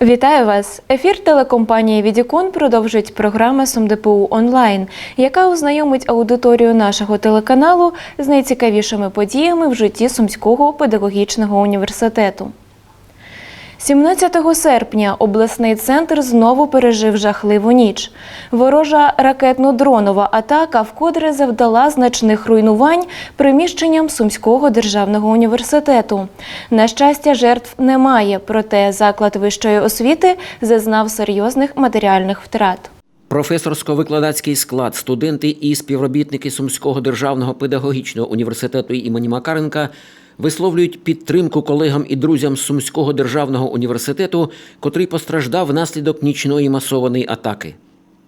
Вітаю вас! Ефір телекомпанії Відікон продовжить програма СумДПУ онлайн, яка ознайомить аудиторію нашого телеканалу з найцікавішими подіями в житті Сумського педагогічного університету. 17 серпня обласний центр знову пережив жахливу ніч. Ворожа ракетно-дронова атака вкотре завдала значних руйнувань приміщенням Сумського державного університету. На щастя, жертв немає, проте заклад вищої освіти зазнав серйозних матеріальних втрат. Професорсько-викладацький склад, студенти і співробітники Сумського державного педагогічного університету імені Макаренка висловлюють підтримку колегам і друзям Сумського державного університету, котрий постраждав внаслідок нічної масованої атаки.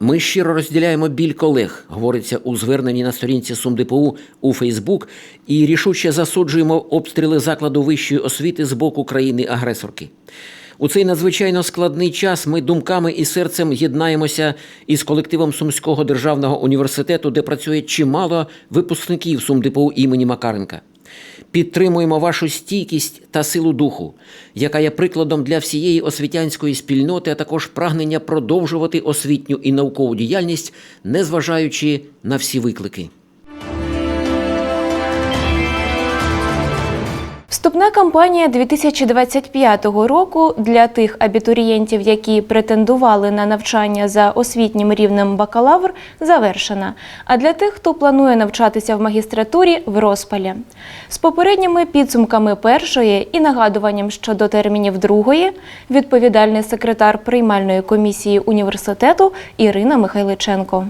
Ми щиро розділяємо біль колег, говориться у зверненні на сторінці СумДПУ у Фейсбук, і рішуче засуджуємо обстріли закладу вищої освіти з боку країни-агресорки. У цей надзвичайно складний час ми думками і серцем єднаємося із колективом Сумського державного університету, де працює чимало випускників СумДПУ імені Макаренка. Підтримуємо вашу стійкість та силу духу, яка є прикладом для всієї освітянської спільноти, а також прагнення продовжувати освітню і наукову діяльність, незважаючи на всі виклики. Вступна кампанія 2025 року для тих абітурієнтів, які претендували на навчання за освітнім рівнем бакалавр, завершена. А для тих, хто планує навчатися в магістратурі, в розпалі. З попередніми підсумками першої і нагадуванням щодо термінів другої, відповідальний секретар приймальної комісії університету Ірина Михайличенко.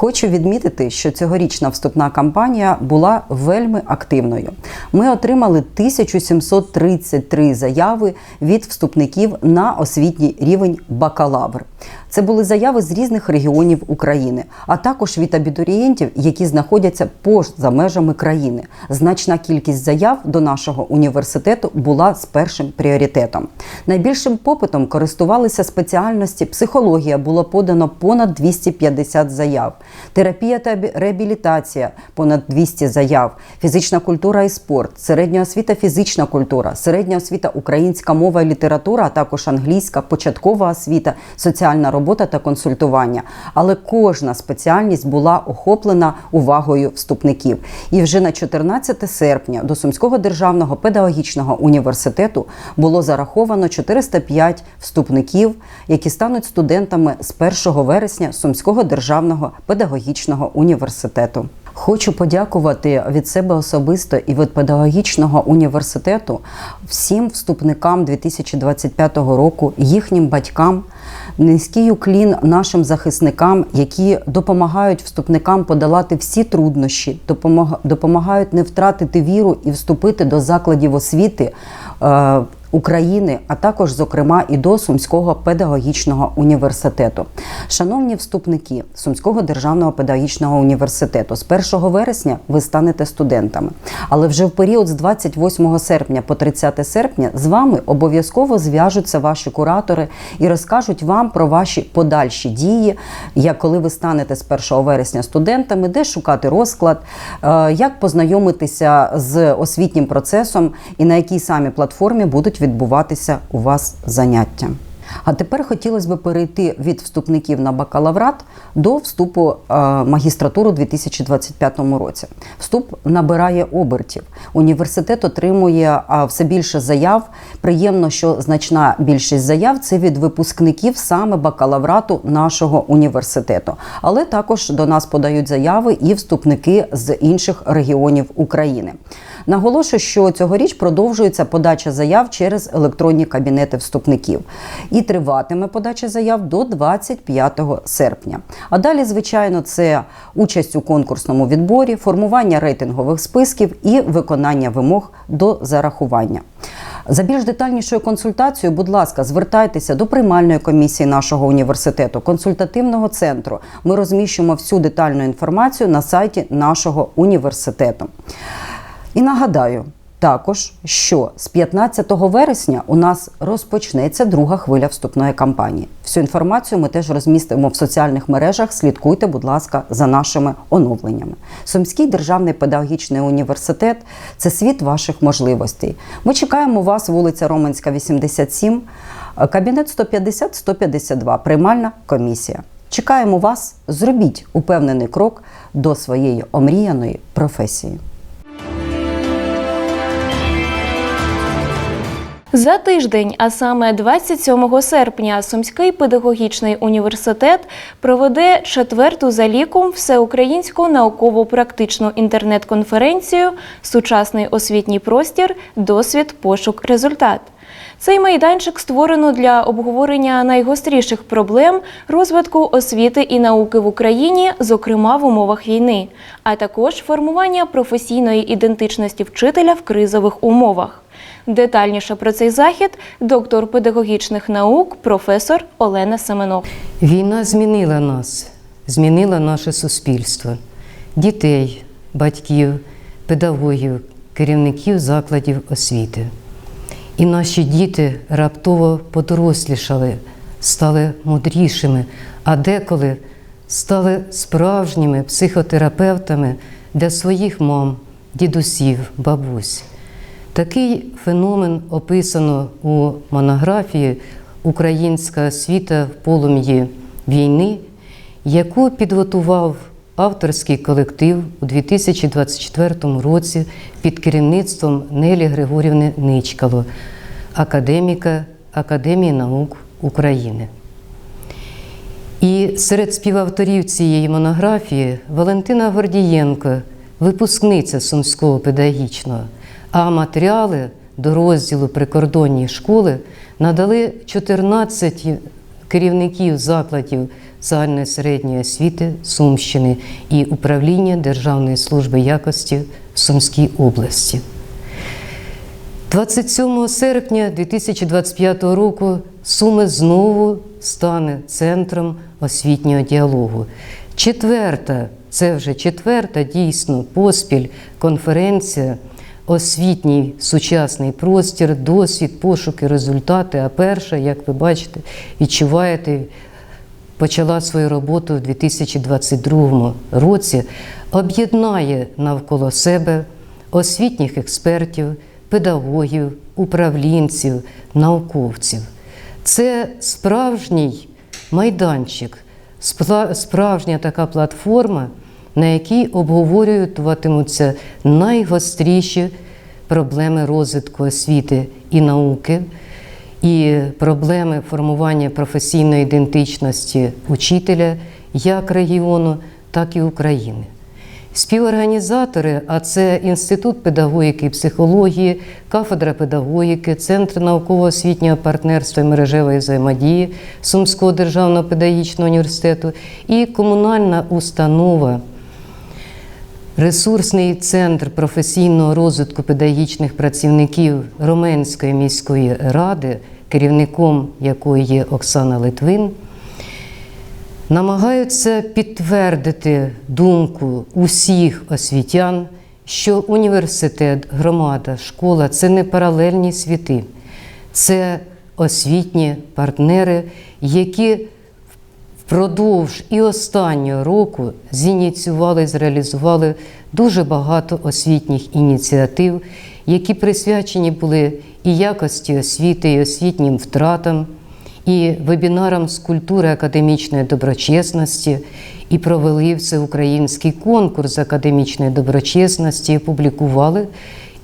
Хочу відмітити, що цьогорічна вступна кампанія була вельми активною. Ми отримали 1733 заяви від вступників на освітній рівень бакалавр. Це були заяви з різних регіонів України, а також від абітурієнтів, які знаходяться поза межами країни. Значна кількість заяв до нашого університету була з першим пріоритетом. Найбільшим попитом користувалися спеціальності психологія. Було подано понад 250 заяв, терапія та реабілітація понад 200 заяв, фізична культура і спорт, середня освіта, фізична культура, середня освіта, українська мова і література, а також англійська, початкова освіта, соціальна робота та консультування. Але кожна спеціальність була охоплена увагою вступників. І вже на 14 серпня до Сумського державного педагогічного університету було зараховано 405 вступників, які стануть студентами з 1 вересня Сумського державного педагогічного університету. Хочу подякувати від себе особисто і від педагогічного університету всім вступникам 2025 року, їхнім батькам. Низький уклін нашим захисникам, які допомагають вступникам подолати всі труднощі, допомагають не втратити віру і вступити до закладів освіти е, України, а також, зокрема, і до Сумського педагогічного університету. Шановні вступники Сумського державного педагогічного університету, з 1 вересня ви станете студентами, але вже в період з 28 серпня по 30 серпня з вами обов'язково зв'яжуться ваші куратори і розкажуть вам про ваші подальші дії, як коли ви станете з 1 вересня студентами, де шукати розклад, е, як познайомитися з освітнім процесом і на якій самі платформі будуть відбуватися у вас заняття. А тепер хотілося б перейти від вступників на бакалаврат до вступу е, магістратуру у 2025 році. Вступ набирає обертів. Університет отримує все більше заяв. Приємно, що значна більшість заяв це від випускників саме бакалаврату нашого університету. Але також до нас подають заяви і вступники з інших регіонів України. Наголошую, що цьогоріч продовжується подача заяв через електронні кабінети вступників і триватиме подача заяв до 25 серпня. А далі, звичайно, це участь у конкурсному відборі, формування рейтингових списків і виконання вимог до зарахування. За більш детальнішою консультацією, будь ласка, звертайтеся до приймальної комісії нашого університету, консультативного центру. Ми розміщуємо всю детальну інформацію на сайті нашого університету. І нагадаю, також, що з 15 вересня у нас розпочнеться друга хвиля вступної кампанії. Всю інформацію ми теж розмістимо в соціальних мережах. Слідкуйте, будь ласка, за нашими оновленнями. Сумський державний педагогічний університет це світ ваших можливостей. Ми чекаємо вас, вулиця Романська, 87, кабінет 150-152, приймальна комісія. Чекаємо вас, зробіть упевнений крок до своєї омріяної професії. За тиждень, а саме 27 серпня, Сумський педагогічний університет проведе четверту за ліком всеукраїнську науково-практичну інтернет-конференцію Сучасний освітній простір, досвід, пошук, результат. Цей майданчик створено для обговорення найгостріших проблем розвитку освіти і науки в Україні, зокрема в умовах війни, а також формування професійної ідентичності вчителя в кризових умовах. Детальніше про цей захід доктор педагогічних наук, професор Олена Семенов. Війна змінила нас, змінила наше суспільство, дітей, батьків, педагогів, керівників закладів освіти. І наші діти раптово подорослішали, стали мудрішими, а деколи стали справжніми психотерапевтами для своїх мам, дідусів, бабусь. Такий феномен описано у монографії Українська освіта в полум'ї війни, яку підготував авторський колектив у 2024 році під керівництвом Нелі Григорівни Ничкало, академіка Академії наук України. І серед співавторів цієї монографії Валентина Гордієнко, випускниця Сумського педагогічного, а матеріали до розділу прикордонні школи надали 14 керівників закладів загальної середньої освіти Сумщини і управління Державної служби якості в Сумській області. 27 серпня 2025 року Суми знову стане центром освітнього діалогу. Четверта, це вже четверта дійсно поспіль конференція Освітній сучасний простір, досвід, пошуки, результати. А перша, як ви бачите, відчуваєте, почала свою роботу в 2022 році, об'єднає навколо себе освітніх експертів, педагогів, управлінців, науковців. Це справжній майданчик, справжня така платформа, на якій обговорюватимуться найгостріші проблеми розвитку освіти і науки, і проблеми формування професійної ідентичності учителя як регіону, так і України. Співорганізатори, а це Інститут педагогіки і психології, кафедра педагогіки, Центр науково-освітнього партнерства і мережевої взаємодії Сумського державного педагогічного університету і комунальна установа. Ресурсний центр професійного розвитку педагогічних працівників Роменської міської ради, керівником якої є Оксана Литвин, намагаються підтвердити думку усіх освітян, що університет, громада, школа це не паралельні світи, це освітні партнери, які впродовж і останнього року зініціювали, зреалізували дуже багато освітніх ініціатив, які присвячені були і якості освіти, і освітнім втратам, і вебінарам з культури академічної доброчесності, і провели всеукраїнський конкурс академічної доброчесності, і опублікували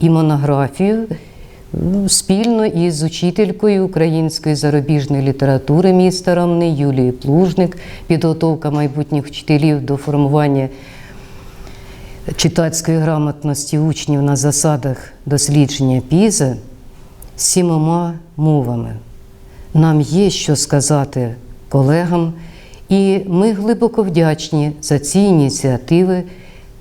і монографію м, спільно із учителькою української зарубіжної літератури міста Ромни Юлією Плужник, підготовка майбутніх вчителів до формування читацької грамотності учнів на засадах дослідження ПІЗа сімома мовами. Нам є що сказати колегам, і ми глибоко вдячні за ці ініціативи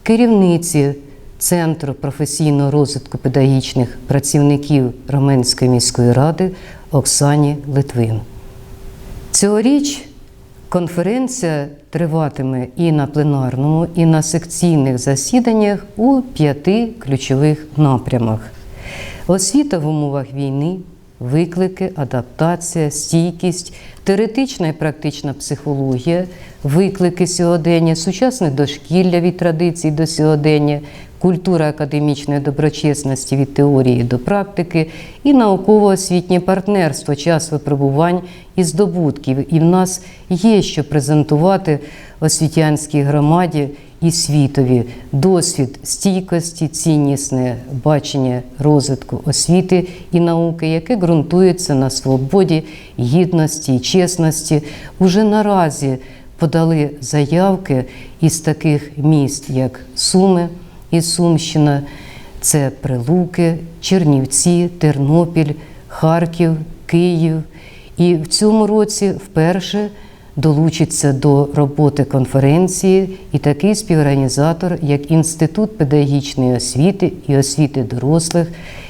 керівниці Центру професійного розвитку педагогічних працівників Роменської міської ради Оксані Литвин. Цьогоріч конференція триватиме і на пленарному, і на секційних засіданнях у п'яти ключових напрямах. Освіта в умовах війни, виклики, адаптація, стійкість, теоретична і практична психологія, виклики сьогодення, сучасне дошкілля від традицій до сьогодення, культура академічної доброчесності від теорії до практики і науково-освітнє партнерство, час випробувань і здобутків. І в нас є що презентувати освітянській громаді і світові досвід стійкості, ціннісне бачення розвитку освіти і науки, яке ґрунтується на свободі, гідності і чесності. Уже наразі подали заявки із таких міст, як Суми і Сумщина, це Прилуки, Чернівці, Тернопіль, Харків, Київ. І в цьому році вперше долучиться до роботи конференції і такий співорганізатор, як Інститут педагогічної освіти і освіти дорослих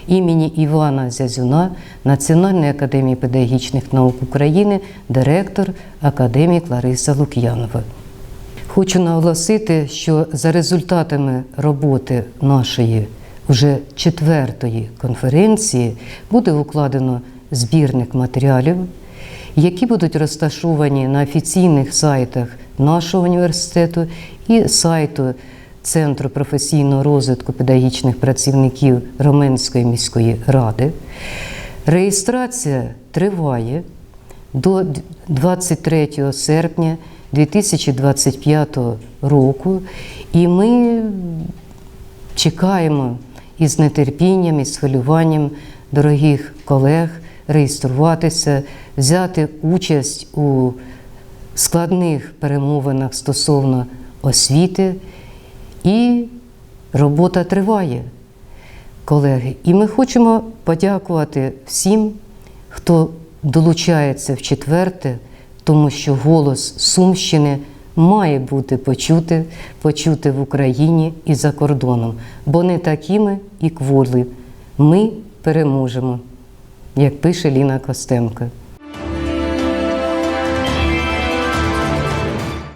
імені Івана Зязюна Національної академії педагогічних наук України, директор академік Лариса Лук'янова. Хочу наголосити, що за результатами роботи нашої вже четвертої конференції буде укладено збірник матеріалів, які будуть розташовані на офіційних сайтах нашого університету і сайту Центру професійного розвитку педагогічних працівників Роменської міської ради. Реєстрація триває до 23 серпня 2025 року, і ми чекаємо із нетерпінням і з хвилюванням дорогих колег реєструватися, взяти участь у складних перемовинах стосовно освіти, і робота триває, колеги. І ми хочемо подякувати всім, хто долучається в четверте, тому що голос Сумщини має бути почути, почути в Україні і за кордоном, бо не такими і кволи. Ми переможемо, як пише Ліна Костенко.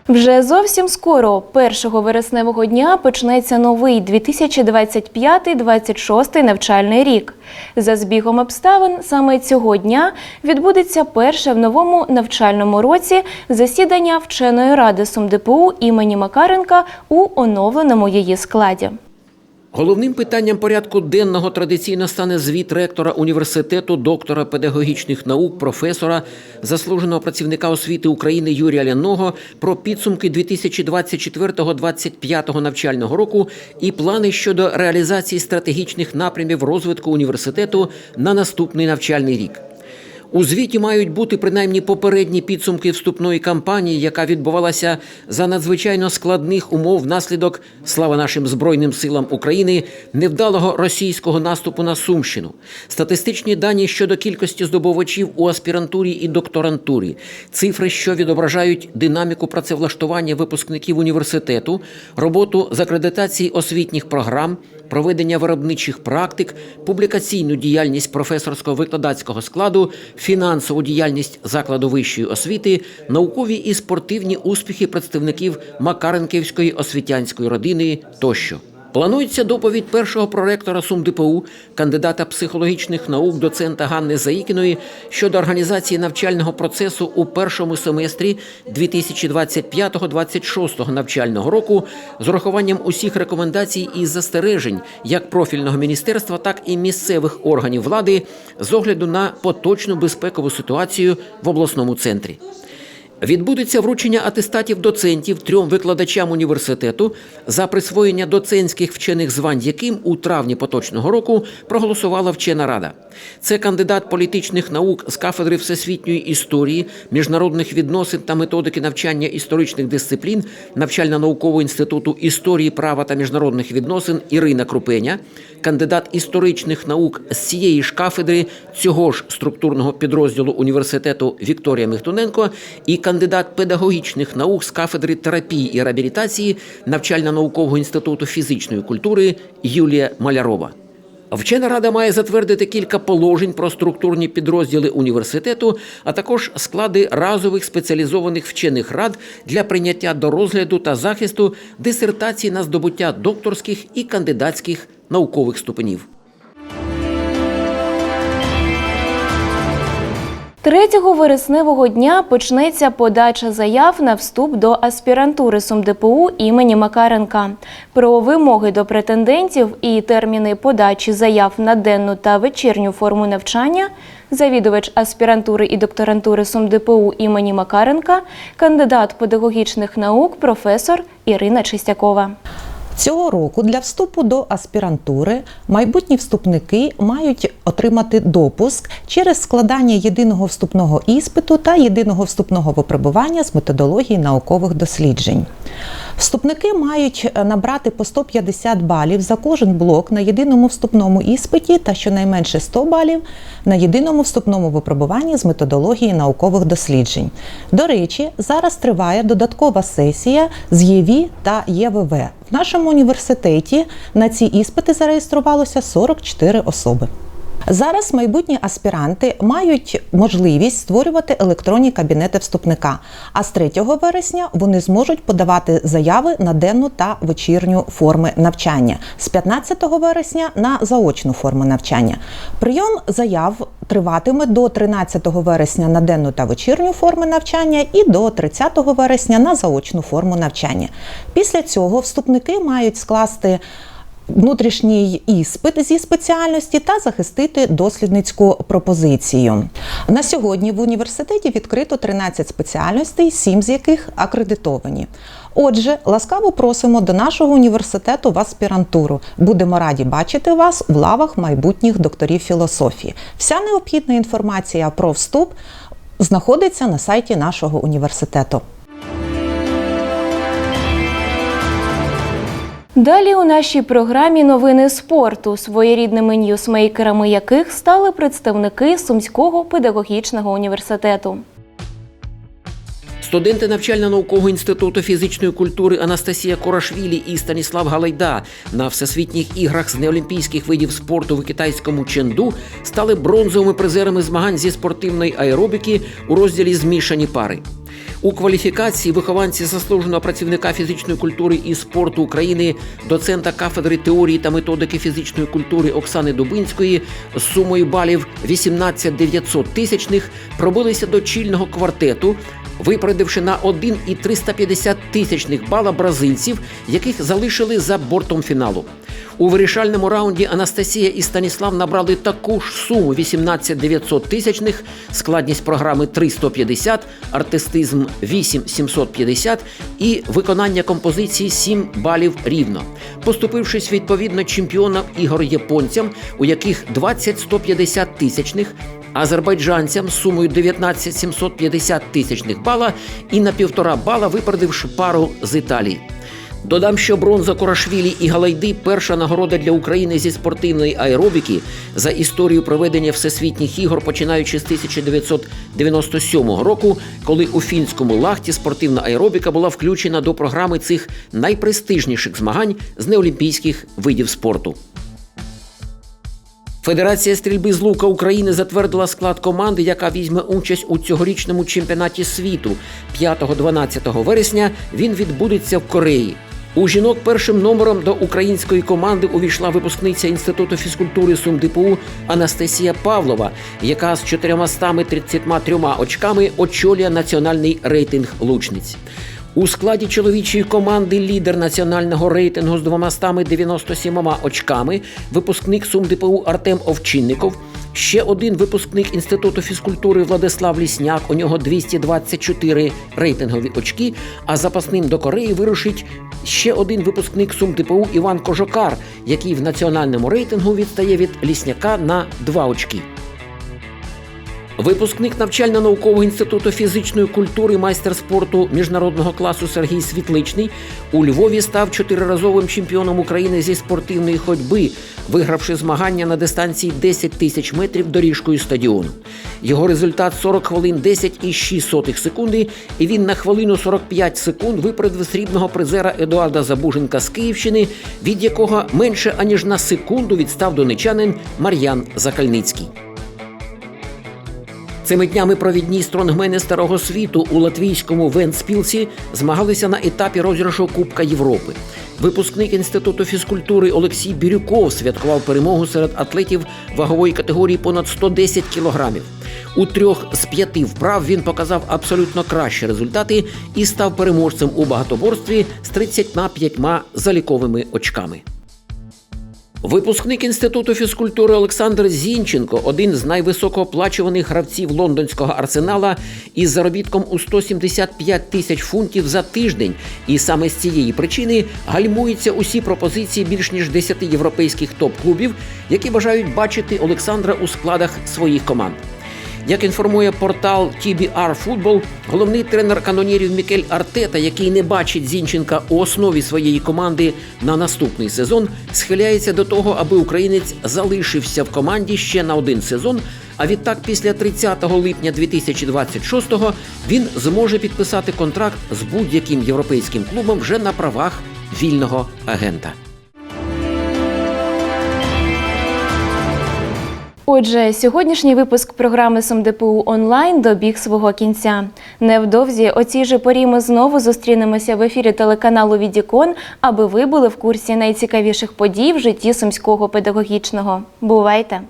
Вже зовсім скоро, 1 вересневого дня, почнеться новий 2025-26 навчальний рік. За збігом обставин саме цього дня відбудеться перше в новому навчальному році засідання вченої ради СумДПУ імені Макаренка у оновленому її складі. Головним питанням порядку денного традиційно стане звіт ректора університету, доктора педагогічних наук, професора, заслуженого працівника освіти України Юрія Ляного про підсумки 2024-2025 навчального року і плани щодо реалізації стратегічних напрямів розвитку університету на наступний навчальний рік. У звіті мають бути принаймні попередні підсумки вступної кампанії, яка відбувалася за надзвичайно складних умов внаслідок слава нашим збройним силам України невдалого російського наступу на Сумщину, статистичні дані щодо кількості здобувачів у аспірантурі і докторантурі, цифри, що відображають динаміку працевлаштування випускників університету, роботу з акредитації освітніх програм проведення виробничих практик, публікаційну діяльність професорсько-викладацького складу, фінансову діяльність закладу вищої освіти, наукові і спортивні успіхи представників Макаренківської освітянської родини тощо. Планується доповідь першого проректора СумДПУ, кандидата психологічних наук, доцента Ганни Заїкіної щодо організації навчального процесу у першому семестрі 2025-26 навчального року з урахуванням усіх рекомендацій і застережень як профільного міністерства, так і місцевих органів влади з огляду на поточну безпекову ситуацію в обласному центрі. Відбудеться вручення атестатів доцентів трьом викладачам університету за присвоєння доцентських вчених звань, яким у травні поточного року проголосувала вчена рада. Це кандидат політичних наук з кафедри всесвітньої історії, міжнародних відносин та методики навчання історичних дисциплін навчально-наукового інституту історії права та міжнародних відносин Ірина Крупеня, кандидат історичних наук з цієї ж кафедри цього ж структурного підрозділу університету Вікторія Михтуненко і кандидат педагогічних наук з кафедри терапії і реабілітації навчально-наукового інституту фізичної культури Юлія Малярова. Вчена рада має затвердити кілька положень про структурні підрозділи університету, а також склади разових спеціалізованих вчених рад для прийняття до розгляду та захисту дисертацій на здобуття докторських і кандидатських наукових ступенів. 3 вересневого дня почнеться подача заяв на вступ до аспірантури СумДПУ імені Макаренка. Про вимоги до претендентів і терміни подачі заяв на денну та вечірню форму навчання завідувач аспірантури і докторантури СумДПУ імені Макаренка, кандидат педагогічних наук, професор Ірина Чистякова. Цього року для вступу до аспірантури майбутні вступники мають отримати допуск через складання єдиного вступного іспиту та єдиного вступного випробування з методології наукових досліджень. Вступники мають е, набрати по 150 балів за кожен блок на єдиному вступному іспиті та щонайменше 100 балів на єдиному вступному випробуванні з методології наукових досліджень. До речі, зараз триває додаткова сесія з ЄВІ та ЄВВ. В нашому університеті на ці іспити зареєструвалося 44 особи. Зараз майбутні аспіранти мають можливість створювати електронні кабінети вступника. А з 3 вересня вони зможуть подавати заяви на денну та вечірню форми навчання. З 15 вересня на заочну форму навчання. Прийом заяв триватиме до 13 вересня на денну та вечірню форми навчання і до 30 вересня на заочну форму навчання. Після цього вступники мають скласти внутрішній іспит зі спеціальності та захистити дослідницьку пропозицію. На сьогодні в університеті відкрито 13 спеціальностей, 7 з яких акредитовані. Отже, ласкаво просимо до нашого університету в аспірантуру. Будемо раді бачити вас в лавах майбутніх докторів філософії. Вся необхідна інформація про вступ знаходиться на сайті нашого університету. Далі у нашій програмі новини спорту, своєрідними ньюсмейкерами яких стали представники Сумського педагогічного університету. Студенти навчально-наукового інституту фізичної культури Анастасія Корашвілі і Станіслав Галайда на всесвітніх іграх з неолімпійських видів спорту в китайському Ченду стали бронзовими призерами змагань зі спортивної аеробіки у розділі Змішані пари. У кваліфікації вихованці заслуженого працівника фізичної культури і спорту України, доцента кафедри теорії та методики фізичної культури Оксани Дубинської з сумою балів 18 900 тисячних пробилися до чільного квартету, випередивши на 1,350 тисячних бала бразильців, яких залишили за бортом фіналу. У вирішальному раунді Анастасія і Станіслав набрали таку ж суму 18 900 тисячних, складність програми 350, артистизм 8 750 і виконання композиції 7 балів рівно, поступившись відповідно чемпіонам ігор японцям, у яких 20 150 тисячних, азербайджанцям з сумою 19 750 тисячних бала і на півтора бала випередивши пару з Італії. Додам, що бронза Корашвілі і Галайди перша нагорода для України зі спортивної аеробіки за історію проведення всесвітніх ігор, починаючи з 1997 року, коли у фінському лахті спортивна аеробіка була включена до програми цих найпрестижніших змагань з неолімпійських видів спорту. Федерація стрільби з лука України затвердила склад команди, яка візьме участь у цьогорічному чемпіонаті світу. 5-12 вересня він відбудеться в Кореї. У жінок першим номером до української команди увійшла випускниця інституту фізкультури СумДПУ Анастасія Павлова, яка з 433 очками очолює національний рейтинг лучниць. У складі чоловічої команди лідер національного рейтингу з 297 очками, випускник СумДПУ Артем Овчинников. Ще один випускник інституту фізкультури Владислав Лісняк. У нього 224 рейтингові очки. А запасним до Кореї вирушить ще один випускник СумДПУ Іван Кожокар, який в національному рейтингу відстає від Лісняка на 2 очки. Випускник навчально-наукового інституту фізичної культури, майстер спорту міжнародного класу Сергій Світличний у Львові став чотириразовим чемпіоном України зі спортивної ходьби, вигравши змагання на дистанції 10 тисяч метрів доріжкою стадіону. Його результат 40 хвилин 10,6 секунди, і він на хвилину 45 секунд випередив срібного призера Едуарда Забуженка з Київщини, від якого менше аніж на секунду відстав донечанин Мар'ян Закальницький. Цими днями провідні стронгмени старого світу у латвійському Вентспілсі змагалися на етапі розіграшу Кубка Європи. Випускник інституту фізкультури Олексій Бірюков святкував перемогу серед атлетів вагової категорії понад 110 кілограмів. У трьох з п'яти вправ він показав абсолютно кращі результати і став переможцем у багатоборстві з 35 заліковими очками. Випускник інституту фізкультури Олександр Зінченко, один з найвисокооплачуваних гравців лондонського арсенала, із заробітком у 175 тисяч фунтів за тиждень. І саме з цієї причини гальмуються усі пропозиції більш ніж 10 європейських топ-клубів, які бажають бачити Олександра у складах своїх команд. Як інформує портал TBR Football, головний тренер канонірів Мікель Артета, який не бачить Зінченка у основі своєї команди на наступний сезон, схиляється до того, аби українець залишився в команді ще на один сезон. А відтак, після 30 липня 2026-го він зможе підписати контракт з будь-яким європейським клубом вже на правах вільного агента. Отже, сьогоднішній випуск програми СумДПУ онлайн добіг свого кінця. Невдовзі о цій же порі ми знову зустрінемося в ефірі телеканалу Відікон, аби ви були в курсі найцікавіших подій в житті сумського педагогічного. Бувайте!